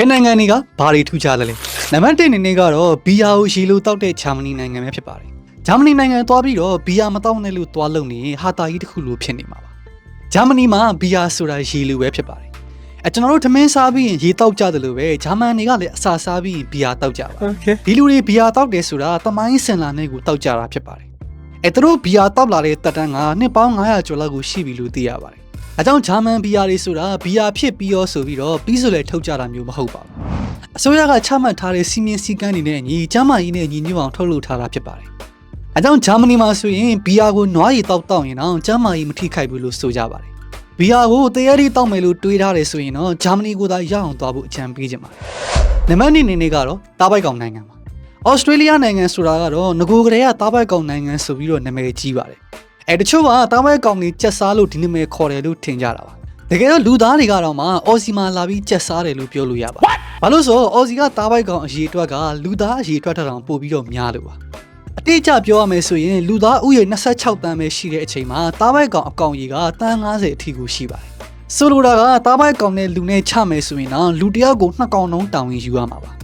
ဘယ်နိုင်ငံတွေကဘာတွေထူးခြားလဲလဲနံပါတ်1အနေနဲ့ကတော့ဘီယာကိုရေလိုတောက်တဲ့ဂျာမနီနိုင်ငံပဲဖြစ်ပါတယ်ဂျာမနီနိုင်ငံသွားပြီးတော့ဘီယာမတောက်နဲ့လို့သွားလုံနေရင်ဟာတာကြီးတစ်ခုလိုဖြစ်နေမှာပါဂျာမနီမှာဘီယာဆိုတာရေလိုပဲဖြစ်ပါတယ်အဲကျွန်တော်တို့ထမင်းစားပြီးရင်ရေတောက်ကြတယ်လို့ပဲဂျာမန်တွေကလည်းအစာစားပြီးရင်ဘီယာတောက်ကြပါ Okay. ဒီလူတွေဘီယာတောက်တယ်ဆိုတာတမိုင်းစင်လာနဲ့ကိုတောက်ကြတာဖြစ်ပါတယ်။အဲသူတို့ဘီယာတောက်လာတဲ့တက်တန်းကနှစ်ပေါင်း900ကျော်လောက်ကိုရှိပြီလို့သိရပါတယ်။ အဲကြောင့်ဂျာမန်ဘီယာတွေဆိုတာဘီယာဖြစ်ပြီးရောဆိုပြီးတော့ပြီးဆိုလဲထုတ်ကြတာမျိုးမဟုတ်ပါဘူး။အစိုးရကချမှတ်ထားတဲ့စီမင်းစည်းကမ်းတွေနဲ့အညီကျန်းမာရေးနဲ့ညီညွတ်အောင်ထုတ်လုပ်ထားတာဖြစ်ပါတယ်။အဲကြောင့်ဂျာမနီမှာဆိုရင်ဘီယာကိုနွားရီတောက်တောက်ရင်တော့ကျန်းမာရေးမထိခိုက်ဘူးလို့ဆိုကြပါတယ်။ဘီယာကိုတရားရီတောက်မယ်လို့တွေးထားတယ်ဆိုရင်တော့ဂျာမနီကိုသာရအောင်သွားဖို့အကြံပေးကြပါတယ်။နံပါတ်2အနေနဲ့ကတော့တားပိုက်ကောင်နိုင်ငံပါ။ဩစတြေးလျနိုင်ငံဆိုတာကတော့ငကိုကလေးကတားပိုက်ကောင်နိုင်ငံဆိုပြီးတော့နာမည်ကြီးပါတယ်။ အဲတချို့ကတားပိုက်ကောင်ကြီးကြက်စားလို့ဒီနာမည်ခေါ်တယ်လို့ထင်ကြတာပါ။တကယ်တော့လူသားတွေကတော့မှအော်စီမှာလာပြီးကြက်စားတယ်လို့ပြောလို့ရပါတယ်။ဘာလို့ဆိုတော့အော်စီကတားပိုက်ကောင်အရေးအတွက်ကလူသားအရေးအတွက်ထက်တောင်ပိုပြီးတော့များလို့ပါ။အတိအကျပြောရမယ်ဆိုရင်လူသားဥယျာဉ်26တန်းပဲရှိတဲ့အချိန်မှာတားပိုက်ကောင်အကောင်ကြီးကတန်း90အထိကိုရှိပါတယ်။ဆိုလိုတာကတားပိုက်ကောင်နဲ့လူနဲ့ချမယ်ဆိုရင်တော့လူတစ်ယောက်ကိုနှစ်ကောင်လုံးတောင်းရင်ယူရမှာပါ။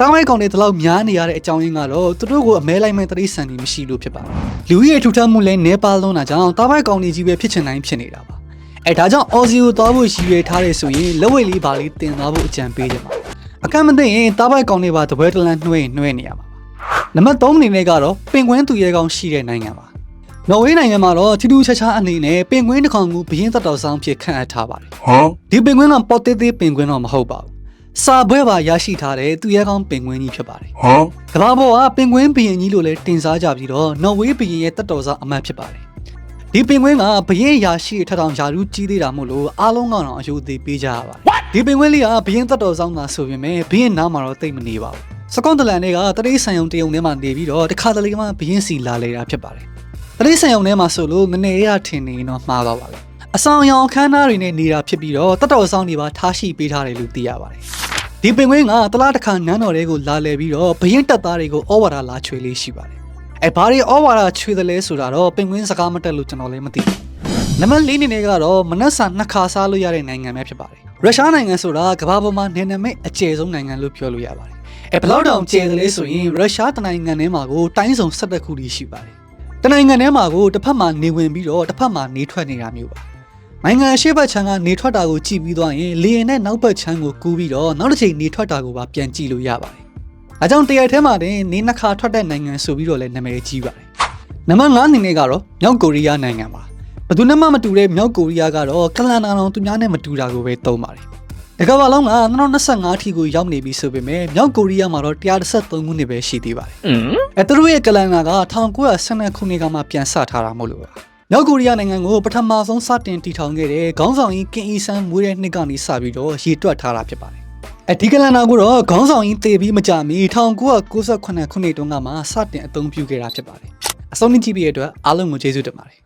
တောင်းဝဲကောင်တွေဒီလောက်များနေရတဲ့အကြောင်းရင်းကတော့သူတို့ကိုအမဲလိုက်မဲ့တရိษံတွေမရှိလို့ဖြစ်ပါတယ်။လူကြီးရဲ့ထူထပ်မှုလည်းနေပါလုံးတာကြောင့်တောင်းဝဲကောင်တွေကြီးပဲဖြစ်ချင်တိုင်းဖြစ်နေတာပါ။အဲဒါကြောင့်အော်စီကိုသွားဖို့ရည်ရွယ်ထားတဲ့ဆိုရင်လက်ဝဲလေးပါလေးတင်သွားဖို့အကြံပေးတယ်ပါ။အကန့်မသိရင်တောင်းဝဲကောင်တွေပါတပွဲတလန်းနှွှဲနှွှဲနေရမှာပါ။နံပါတ်3အနေနဲ့ကတော့ပင်ကွင်းသူရဲကောင်ရှိတဲ့နိုင်ငံပါ။နော်ဝေးနိုင်ငံမှာတော့ထူးထူးခြားခြားအနေနဲ့ပင်ကွင်းတစ်ကောင်ကိုဘရင်သက်တော်ဆောင်ဖြစ်ခန့်အပ်ထားပါတယ် Huh? ။ဒီပင်ကွင်းကပေါ်သေးသေးပင်ကွင်းတော့မဟုတ်ပါဘူး။ စာပွဲပါရရှိထားတဲ့သူရဲကောင်းပင်ကွင်းကြီးဖြစ်ပါတယ် Huh? ။ကမ္ဘာပေါ်ကပင်ကွင်းဘီရင်ကြီးလို့လည်းတင်စားကြပြီးတော့နော်ဝေးဘီရင်ရဲ့တက်တော်စားအမတ်ဖြစ်ပါတယ်။ဒီပင်ကွင်းကဘရင်ရာရှိထထောင်ယာရုကြီးသေးတာမို့လို့အားလုံးကတော့အယုဒသေးပေးကြရပါတယ်။ဒီပင်ကွင်းလေးကဘရင်တက်တော်ဆောင်တာဆိုပေမဲ့ဘရင်နားမှာတော့တိတ်မနေပါဘူး။စကွန်တလန်တွေကတတိဆန်ယုံတယုံထဲမှာနေပြီးတော့တခါတလေမှဘရင်စီလာလေတာဖြစ်ပါတယ်။တတိဆန်ယုံထဲမှာဆိုလို့နည်းနည်းရထင်နေရင်တော့မှားသွားပါပဲ။အဆောင်ရောင်အခမ်းအနားတွေနဲ့နေတာဖြစ်ပြီးတော့တက်တော်ဆောင်တွေပါထားရှိပေးထားတယ်လို့သိရပါတယ်။ ဒီပင်ကွင်းကတလားတစ်ခါနန်းတော်တွေကိုလာလဲပြီးတော့ဘရင်တက်သားတွေကိုဩဝါဒလာချွေလေးရှိပါတယ်။အဲဘာတွေဩဝါဒချွေတယ်လဲဆိုတာတော့ပင်ကွင်းစကားမတက်လို့ကျွန်တော်လည်းမသိဘူး။နံပါတ်၄အနေနဲ့ကတော့မနက်စာနှစ်ခါစားလို့ရတဲ့နိုင်ငံပဲဖြစ်ပါတယ်။ရုရှားနိုင်ငံဆိုတာကမ္ဘာပေါ်မှာနေနမိတ်အကျယ်ဆုံးနိုင်ငံလို့ပြောလို့ရပါတယ်။အဲဘယ်လောက်တောင်ကျယ်တယ်လဲဆိုရင်ရုရှားတနိုင်ငံထဲမှာကိုတိုင်းစုံ၁၁ခုတည်းရှိပါတယ်။တနိုင်ငံထဲမှာကိုတစ်ဖက်မှာနေဝင်ပြီးတော့တစ်ဖက်မှာနေထွက်နေတာမျိုးပါ။ နိုင်ငံအရှိတ်ဘက်ခြမ်းကနေထွက်တာကိုကြည့်ပြီးသွားရင်လေရင်နဲ့နောက်ဘက်ခြမ်းကိုကူးပြီးတော့နောက်တစ်ချိန်နေထွက်တာကိုပါပြန်ကြည့်လို့ရပါတယ်။အဲကြောင့်တရိုက်ထဲမှာတင်နေနှစ်ခါထွက်တဲ့နိုင်ငံဆိုပြီးတော့လည်းနာမည်ကြီးပါတယ်။နံပါတ်5အနေနဲ့ကတော့မြောက်ကိုရီးယားနိုင်ငံပါ။ဘယ်သူနဲ့မှမတူတဲ့မြောက်ကိုရီးယားကတော့ကလန်နာတော်သူများနဲ့မတူတာကိုပဲသုံးပါတယ်။တကယ်ပါလုံးက2025အထိကိုရောက်နေပြီဆိုပေမဲ့မြောက်ကိုရီးယားမှာတော့133ခုနှစ်ပဲရှိသေးပါတယ် Mm? အဲသူတို့ရဲ့ကလန်နာက1912ခုနှစ်ကမှပြန်စထားတာမို့လို့ပါ မြောက်ကိုရီးယားနိုင်ငံကိုပထမဆုံးစတင်တည်ထောင်ခဲ့တဲ့ခေါင်းဆောင်ကြီးကင်အီဆန်မွေးတဲ့နှစ်ကနေစပြီးတော့ရေတွက်ထားတာဖြစ်ပါတယ်အဲဒီကလန်နာကိုတော့ခေါင်းဆောင်ကြီးတည်ပြီးမကြမီ1998ခုနှစ်တုန်းကမှစတင်အသုံးပြုခဲ့တာဖြစ်ပါတယ်အဆုံးထိကြည့်ပြီးတဲ့အတွက်အားလုံးကိုကျေးဇူးတင်ပါတယ်